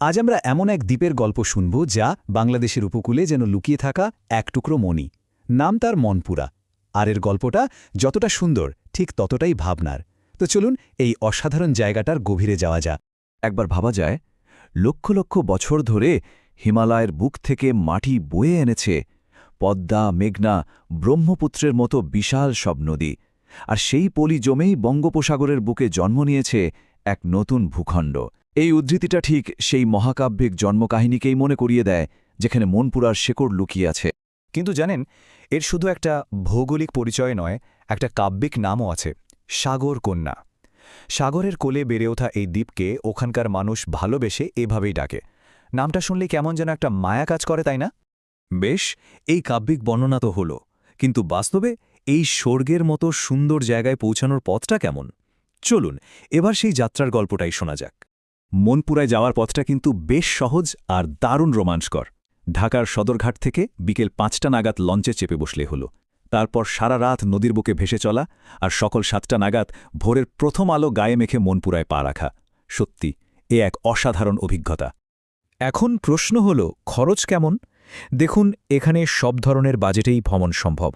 আজ আমরা এমন এক দ্বীপের গল্প শুনব যা বাংলাদেশের উপকূলে যেন লুকিয়ে থাকা এক টুকরো মণি। নাম তার মনপুরা। আর এর গল্পটা যতটা সুন্দর, ঠিক ততটাই ভাবনার। তো চলুন এই অসাধারণ জায়গাটার গভীরে যাওয়া যাক। একবার ভাবা যায়, লক্ষ লক্ষ বছর ধরে হিমালয়ের বুক থেকে মাটি বয়ে এনেছে পদ্মা, মেঘনা, ব্রহ্মপুত্রের মতো বিশাল সব নদী। আর সেই পলি জমেই বঙ্গোপসাগরের বুকে জন্ম নিয়েছে এক নতুন ভূখণ্ড। এই উদ্ধৃতিটা ঠিক সেই মহাকাব্যিক জন্মকাহিনীকেই মনে করিয়ে দেয়, যেখানে মনপুরার শেকড় লুকিয়ে আছে। কিন্তু জানেন, এর শুধু একটা ভৌগোলিক পরিচয় নয়, একটা কাব্যিক নামও আছে, সাগর কন্যা। সাগরের কোলে বেড়ে ওঠা এই দ্বীপকে ওখানকার মানুষ ভালোবেসে এভাবেই ডাকে। নামটা শুনলে কেমন যেন একটা মায়া কাজ করে, তাই না? বেশ, এই কাব্যিক বর্ণনা তো হল, কিন্তু বাস্তবে এই স্বর্গের মতো সুন্দর জায়গায় পৌঁছানোর পথটা কেমন? চলুন, এবার সেই যাত্রার গল্পটাই শোনা যাক। মনপুরায় যাওয়ার পথটা কিন্তু বেশ সহজ আর দারুণ রোমাঞ্চকর। ঢাকার সদরঘাট থেকে বিকেল পাঁচটা নাগাদ লঞ্চে চেপে বসলে হল। তারপর সারা রাত নদীর বুকে ভেসে চলা আর সকল সাতটা নাগাদ ভোরের প্রথম আলো গায়ে মেখে মনপুরায় পা রাখা। সত্যি, এ এক অসাধারণ অভিজ্ঞতা। এখন প্রশ্ন হল, খরচ কেমন? দেখুন, এখানে সব ধরনের বাজেটেই ভ্রমণ সম্ভব।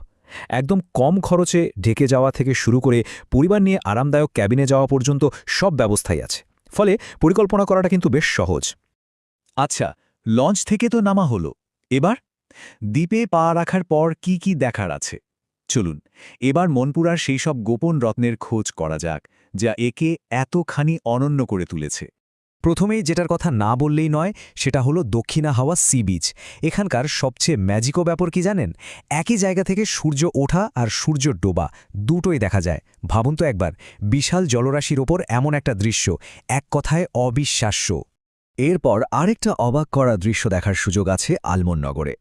একদম কম খরচে ঢেকে যাওয়া থেকে শুরু করে পরিবার নিয়ে আরামদায়ক ক্যাবিনে যাওয়া পর্যন্ত সব ব্যবস্থাই আছে। ফলে পরিকল্পনা করাটা কিন্তু বেশ সহজ। আচ্ছা লঞ্চ থেকে তো নামা হলো। এবার? দ্বীপে পা রাখার পর কি কি দেখার আছে? চলুন, এবার মনপুরার সেই সব গোপন রত্নের খোঁজ করা যাক, যা একে এতখানি অনন্য করে তুলেছে। প্রথমেই যেটার কথা না বললেই নয়, সেটা হলো দক্ষিণা হাওয়া সি বিচ। এখানকার সবচেয়ে ম্যাজিকো ব্যাপার কি জানেন? একই জায়গা থেকে সূর্য ওঠা আর সূর্য ডোবা, দুটোই দেখা যায়। ভাবুন তো একবার, বিশাল জলরাশির ওপর এমন একটা দৃশ্য, এক কথায় অবিশ্বাস্য। এরপর আরেকটা অবাক করা দৃশ্য দেখার সুযোগ আছে আলমননগরে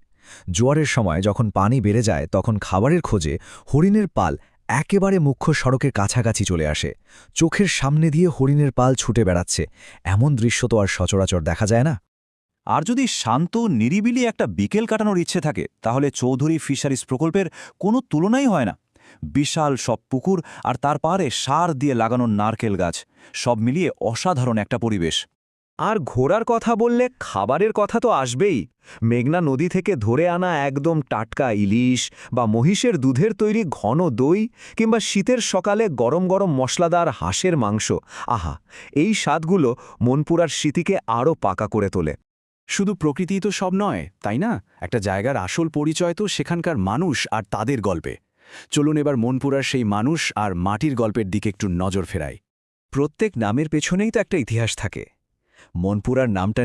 জোয়ারের সময় যখন পানি বেড়ে যায়, তখন খাবারের খোঁজে হরিণের পাল একেবারে মুখ্য সড়কের কাছাকাছি চলে আসে। চোখের সামনে দিয়ে হরিণের পাল ছুটে বেড়াচ্ছে। এমন দৃশ্য তো আর সচরাচর দেখা যায় না। আর যদি শান্ত, নিরিবিলি একটা বিকেল কাটানোর ইচ্ছে থাকে, তাহলে চৌধুরী ফিশারিজ প্রকল্পের কোনো তুলনাই হয় না। বিশাল সব পুকুর আর তার পারে সার দিয়ে লাগানো নারকেল গাছ, সব মিলিয়ে অসাধারণ একটা পরিবেশ। আর ঘোড়ার কথা বললে খাবারের কথা তো আসবেই। মেঘনা নদী থেকে ধরে আনা একদম টাটকা ইলিশ বা মহিষের দুধের তৈরি ঘন দই কিংবা শীতের সকালে গরম গরম মশলাদার হাঁসের মাংস। আহা এই স্বাদগুলো মনপুরার স্মৃতিকে আরও পাকা করে তোলে। শুধু প্রকৃতি তো সব নয় তাই না? একটা জায়গার আসল পরিচয় তো সেখানকার মানুষ আর তাদের গল্পে। চলুন এবার মনপুরার সেই মানুষ আর মাটির গল্পের দিকে একটু নজর ফেরাই। প্রত্যেক নামের পেছনেই তো একটা ইতিহাস থাকে। মনপুরার নামটা